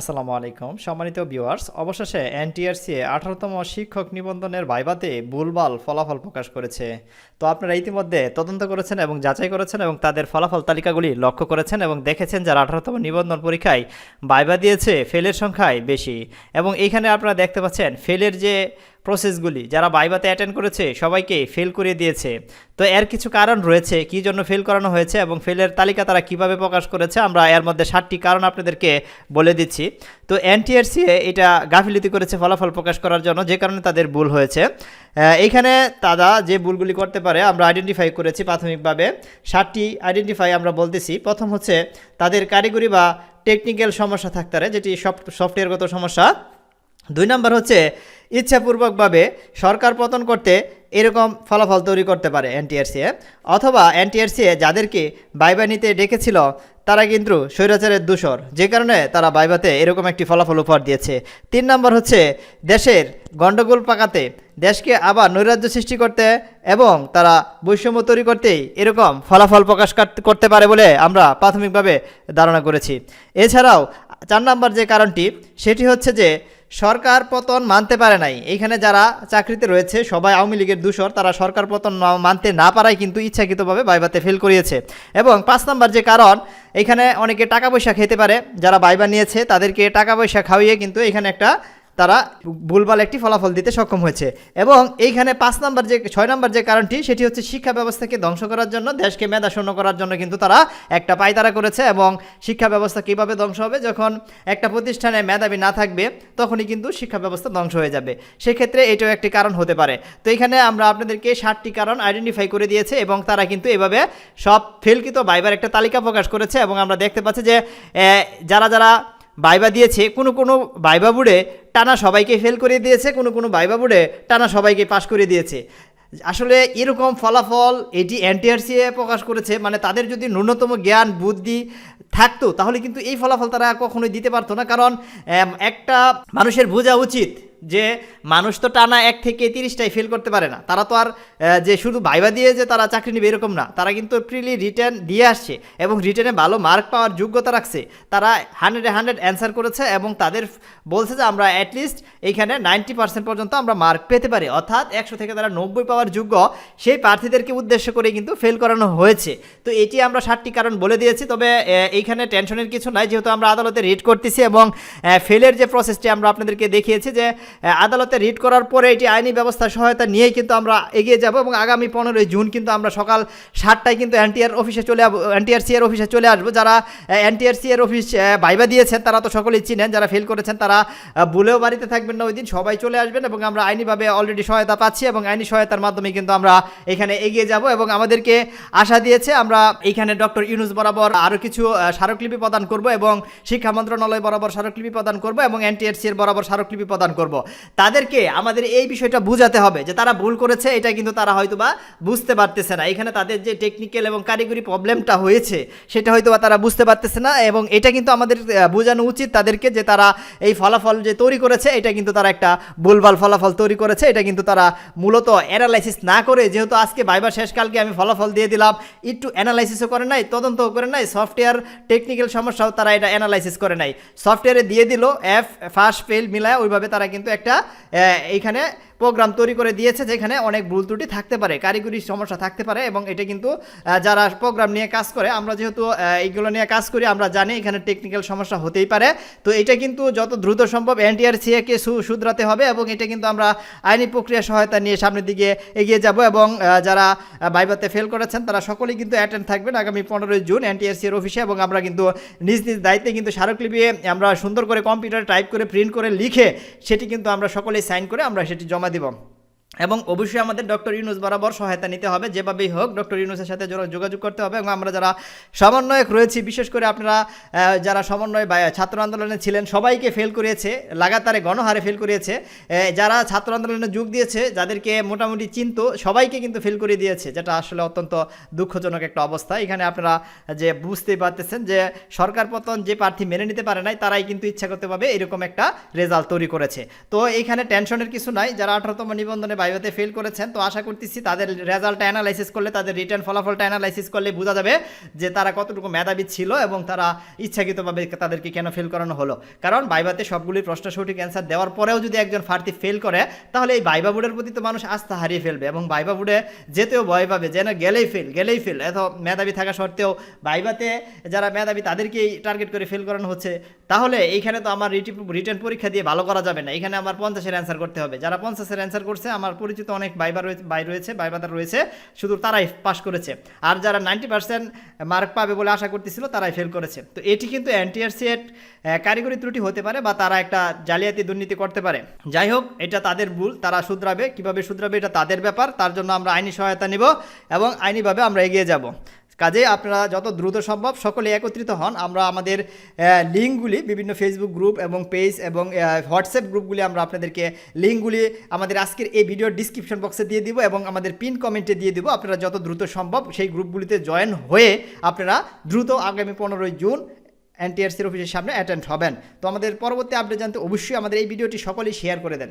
আসসালামু আলাইকুম। সম্মানিত ভিউয়ার্স, অবশেষে এনটিআরসিএ আঠারোতম শিক্ষক নিবন্ধনের ভাইবাতে বুলবাল ফলাফল প্রকাশ করেছে। তো আপনারা ইতিমধ্যে তদন্ত করেছেন এবং যাচাই করেছেন এবং তাদের ফলাফল তালিকাগুলি লক্ষ্য করেছেন এবং দেখেছেন যারা আঠারোতম নিবন্ধন পরীক্ষায় ভাইবা দিয়েছে ফেলের সংখ্যায় বেশি। এবং এইখানে আপনারা দেখতে পাচ্ছেন ফেলের যে প্রসেসগুলি যারা বাইবাতে অ্যাটেন্ড করেছে সবাইকে ফেল করে দিয়েছে। তো এর কিছু কারণ রয়েছে, কী জন্য ফেল করানো হয়েছে এবং ফেলের তালিকা তারা কীভাবে প্রকাশ করেছে আমরা এর মধ্যে ষাটটি কারণ আপনাদেরকে বলে দিচ্ছি। তো এনটিআরসি এটা গাফিলতি করেছে ফলাফল প্রকাশ করার জন্য, যে কারণে তাদের ভুল হয়েছে। এইখানে তারা যে ভুলগুলি করতে পারে আমরা আইডেন্টিফাই করেছি প্রাথমিকভাবে। ষাটটি আইডেন্টিফাই আমরা বলতেছি। প্রথম হচ্ছে তাদের কারিগরি বা টেকনিক্যাল সমস্যা থাকতে পারে, যেটি সফট সফটওয়্যারগত সমস্যা। দুই নম্বর হচ্ছে, ইচ্ছাপূর্বকভাবে সরকার পতন করতে এরকম ফলাফল তৈরি করতে পারে এনটিআরসিএ অথবা এনটিআরসিএ যাদেরকে বাইবা নিতে ডেকেছিল, তারা কিন্তু স্বৈরাচারের দূষর। যে কারণে তারা বাইবাতে এরকম একটি ফলাফল উপহার দিয়েছে। তিন নম্বর হচ্ছে, দেশের গণ্ডগোল পাকাতে দেশকে আবার নৈরাজ্য সৃষ্টি করতে এবং তারা বৈষম্য তৈরি করতেই এরকম ফলাফল প্রকাশ করতে পারে বলে আমরা প্রাথমিকভাবে ধারণা করেছি। এছাড়াও, চার নম্বর যে কারণটি, সেটি হচ্ছে যে সরকার পতন মানতে পারে নাই। এইখানে যারা চাকরিতে রয়েছে, সবাই আওয়ামী লীগের দূষর, তারা সরকার পতন মানতে না পারায় কিন্তু ইচ্ছাকৃতভাবে বাইবাতে ফেল করিয়েছে। এবং পাঁচ নম্বর যে কারণ এখানে অনেকে টাকা পয়সা খেতে পারে, যারা বাইবা নিয়েছে, তাদেরকে টাকা পয়সা খাওয়িয়ে কিন্তু এখানে একটা তারা ভুলভাল একটি ফলাফল দিতে সক্ষম হয়েছে। এবং এইখানে পাঁচ নম্বর যে, ছয় নম্বর যে কারণটি, সেটি হচ্ছে শিক্ষা ব্যবস্থাকে ধ্বংস করার জন্য, দেশকে মেধাশূন্য করার জন্য কিন্তু তারা একটা পায়তারা করেছে এবং শিক্ষা ব্যবস্থা কীভাবে ধ্বংস হবে, যখন একটা প্রতিষ্ঠানে মেধাবী না থাকবে, তখনই কিন্তু শিক্ষা ব্যবস্থা ধ্বংস হয়ে যাবে। সেক্ষেত্রে এটাও একটি কারণ হতে পারে। তো এখানে আমরা আপনাদেরকে ষাটটি কারণ আইডেন্টিফাই করে দিয়েছে এবং তারা কিন্তু এভাবে সব ফেলকৃত বাইবার একটা তালিকা প্রকাশ করেছে এবং আমরা দেখতে পাচ্ছি যে যারা যারা বাইবা দিয়েছে, কোনো কোনো বাইবা বুড়ে টানা সবাইকে ফেল করে দিয়েছে, কোনো কোনো বাইবা বুড়ে টানা সবাইকে পাশ করে দিয়েছে। আসলে এরকম ফলাফল এটি এনটিআরসিএ প্রকাশ করেছে মানে তাদের যদি ন্যূনতম জ্ঞান, বুদ্ধি থাকতো, তাহলে কিন্তু এই ফলাফল তারা কখনোই দিতে পারতো না। কারণ একটা মানুষের বোঝা উচিত যে মানুষ তো টানা এক থেকে তিরিশটাই ফেল করতে পারে না। তারা তো আর যে শুধু ভাইবা দিয়ে যে তারা চাকরি নেবে এরকম না। তারা কিন্তু প্রিলি রিটার্ন দিয়ে আসছে এবং রিটার্নে ভালো মার্ক পাওয়ার যোগ্যতা রাখছে। তারা হান্ড্রেডে হান্ড্রেড অ্যান্সার করেছে এবং তাদের বলছে যে আমরা অ্যাটলিস্ট এইখানে নাইনটি পার্সেন্ট পর্যন্ত আমরা মার্ক পেতে পারি। অর্থাৎ একশো থেকে তারা নব্বই পাওয়ার যোগ্য সেই প্রার্থীদেরকে উদ্দেশ্য করে কিন্তু ফেল করানো হয়েছে। তো এটি আমরা ষাটটি কারণ বলে দিয়েছি, তবে এইখানে টেনশনের কিছু নাই। যেহেতু আমরা আদালতে রিড করতেছি এবং ফেলের যে প্রসেসটি আমরা আপনাদেরকে দেখিয়েছি যে আদালতে রিড করার পরে এটি আইনি ব্যবস্থা সহায়তা নিয়েই কিন্তু আমরা এগিয়ে যাব এবং আগামী পনেরোই জুন কিন্তু আমরা সকাল সাতটায় কিন্তু এনটিআর অফিসে চলে এনটিআরসি এর অফিসে চলে আসব। যারা এনটিআরসি এর অফিস ভাইবা দিয়েছেন তারা তো সকলেই চিনেন, যারা ফেল করেছেন তারা ভুলেও বাড়িতে থাকবেন না ওই দিন, সবাই চলে আসবেন এবং আমরা আইনিভাবে অলরেডি সহায়তা পাচ্ছি এবং আইনি সহায়তার মাধ্যমে কিন্তু আমরা এখানে এগিয়ে যাব এবং আমাদেরকে আশা দিয়েছে আমরা এখানে ডক্টর ইউনুস বরাবর আরও কিছু স্মারকলিপি প্রদান করব এবং শিক্ষা মন্ত্রণালয় বরাবর স্মারকলিপি প্রদান করব এবং এনটিআরসি এর বরাবর স্মারকলিপি প্রদান করব। তাদেরকে আমাদের এই বিষয়টা বোঝাতে হবে যে তারা ভুল করেছে, এটা কিন্তু তারা হয়তো বা বুঝতে পারতেছে না। এখানে তাদের যে টেকনিক্যাল এবং কারিগরি প্রবলেমটা হয়েছে, সেটা হয়তো বা তারা বুঝতে পারতেছে না এবং এটা কিন্তু আমাদের বোঝানো উচিত তাদেরকে যে তারা এই ফলাফল যে তৈরি করেছে, এটা কিন্তু তারা একটা ভুলভাল ফলাফল তৈরি করেছে। এটা কিন্তু তারা মূলত অ্যানালাইসিস না করে, যেহেতু আজকে বাইবার শেষকালকে আমি ফলাফল দিয়ে দিলাম, একটু অ্যানালাইসিসও করে নাই, তদন্তও করে নাই সফটওয়্যার টেকনিক্যাল সমস্যাও তারা এটা অ্যানালাইসিস করে নাই। সফটওয়্যারে দিয়ে দিল এফ ফার্স্ট ফেল মিলায়, ওইভাবে তারা কিন্তু একটা আহ, এইখানে প্রোগ্রাম তৈরি করে দিয়েছে যেখানে অনেক ভুল ত্রুটি থাকতে পারে, কারিগরি সমস্যা থাকতে পারে এবং এটা কিন্তু যারা প্রোগ্রাম নিয়ে কাজ করে, আমরা যেহেতু এইগুলো নিয়ে কাজ করি, আমরা জানি এখানে টেকনিক্যাল সমস্যা হতেই পারে। তো এটা কিন্তু যত দ্রুত সম্ভব এনটিআরসিএকে শুধরাতে হবে এবং এটা কিন্তু আমরা আইনি প্রক্রিয়া সহায়তা নিয়ে সামনের দিকে এগিয়ে যাব এবং যারা ভাইভাতে ফেল করেছেন, তারা সকলেই কিন্তু অ্যাটেন্ড থাকবেন আগামী পনেরোই জুন এনটিআরসি এর অফিসে এবং আমরা কিন্তু নিজ নিজ দায়িত্বে কিন্তু স্মারকলিপি, আমরা সুন্দর করে কম্পিউটারে টাইপ করে প্রিন্ট করে লিখে সেটি কিন্তু আমরা সকলেই সাইন করে আমরা সেটি জমা দিব এবং অবশ্যই আমাদের ডক্টর ইউনুস বরাবর সহায়তা নিতে হবে, যেভাবেই হোক ডক্টর ইউনুসের সাথে যোগা- যোগাযোগ করতে হবে এবং আমরা যারা সমন্বয়ক রয়েছি, বিশেষ করে আপনারা যারা সমন্বয় বা ছাত্র আন্দোলনে ছিলেন, সবাইকে ফেল করিয়েছে, লাগাতারে গণহারে ফেল করিয়েছে। যারা ছাত্র আন্দোলনে যোগ দিয়েছে, যাদেরকে মোটামুটি চিন্ত, সবাইকে কিন্তু ফেল করে দিয়েছে, যেটা আসলে অত্যন্ত দুঃখজনক একটা অবস্থা। এখানে আপনারা যে বুঝতেই পারতেছেন যে সরকার পতন যে প্রার্থী মেনে নিতে পারে নাই, তারাই কিন্তু ইচ্ছা করতে পাবে এরকম একটা রেজাল্ট তৈরি করেছে। তো এখানে টেনশনের কিছু নাই, যারা আঠারোতম নিবন্ধনে বাইবাতে ফেল করেছেন। তো আশা করতেছি তাদের রেজাল্টটা অ্যানালাইসিস করলে, তাদের রিটার্ন ফলাফলটা অ্যানালাইসিস করলে বোঝা যাবে যে তারা কতটুকু মেধাবী ছিল এবং তারা ইচ্ছাকৃতভাবে তাদেরকে কেন ফেল করানো হলো। কারণ বাইবাতে সবগুলি প্রশ্ন সঠিক অ্যান্সার দেওয়ার পরেও যদি একজন প্রার্থী ফেল করে, তাহলে এই বাইবা বোর্ডের প্রতি তো মানুষ আস্থা হারিয়ে ফেলবে এবং বাইবা বোর্ডে যেতেও ভয় পাবে যেন গেলেই ফেল গেলেই ফেল এত মেধাবী থাকা সত্ত্বেও বাইবাতে যারা মেধাবী তাদেরকেই টার্গেট করে ফেল করানো হচ্ছে। তাহলে এইখানে তো আমার রিটার্ন পরীক্ষা দিয়ে ভালো করা যাবে না। এখানে আমার পঞ্চাশের অ্যান্সার করতে হবে। যারা পঞ্চাশের অ্যান্সার করছে, আমার পরিচিত অনেক বাইবা রয়েছে বাই রয়েছে বাইবাদার রয়েছে, শুধু তারাই পাশ করেছে। আর যারা নাইনটি পার্সেন্ট মার্ক পাবে বলে আশা করতেছিল, তারাই ফেল করেছে। তো এটি কিন্তু এনটিআরসিএট কারিগরি ত্রুটি হতে পারে বা তারা একটা জালিয়াতি দুর্নীতি করতে পারে। যাই হোক, এটা তাদের ভুল, তারা শুধরাবে। কীভাবে শুধরাবে, এটা তাদের ব্যাপার। তার জন্য আমরা আইনি সহায়তা নিব এবং আইনিভাবে আমরা এগিয়ে যাব। কাজে আপনারা যত দ্রুত সম্ভব সকলে একত্রিত হন। আমরা আমাদের লিঙ্কগুলি বিভিন্ন ফেসবুক গ্রুপ এবং পেজ এবং হোয়াটসঅ্যাপ গ্রুপগুলি আমরা আপনাদেরকে লিঙ্কগুলি আমাদের আজকের এই ভিডিওর ডিসক্রিপশন বক্সে দিয়ে দিব এবং আমাদের পিন কমেন্টে দিয়ে দিব। আপনারা যত দ্রুত সম্ভব সেই গ্রুপগুলিতে জয়েন হয়ে আপনারা দ্রুত আগামী পনেরোই জুন এনটিআরসির অফিসের সামনে অ্যাটেন্ড হবেন। তো আমাদের পরবর্তী আপডেট জানতে অবশ্যই আমাদের এই ভিডিওটি সকলেই শেয়ার করে দেন।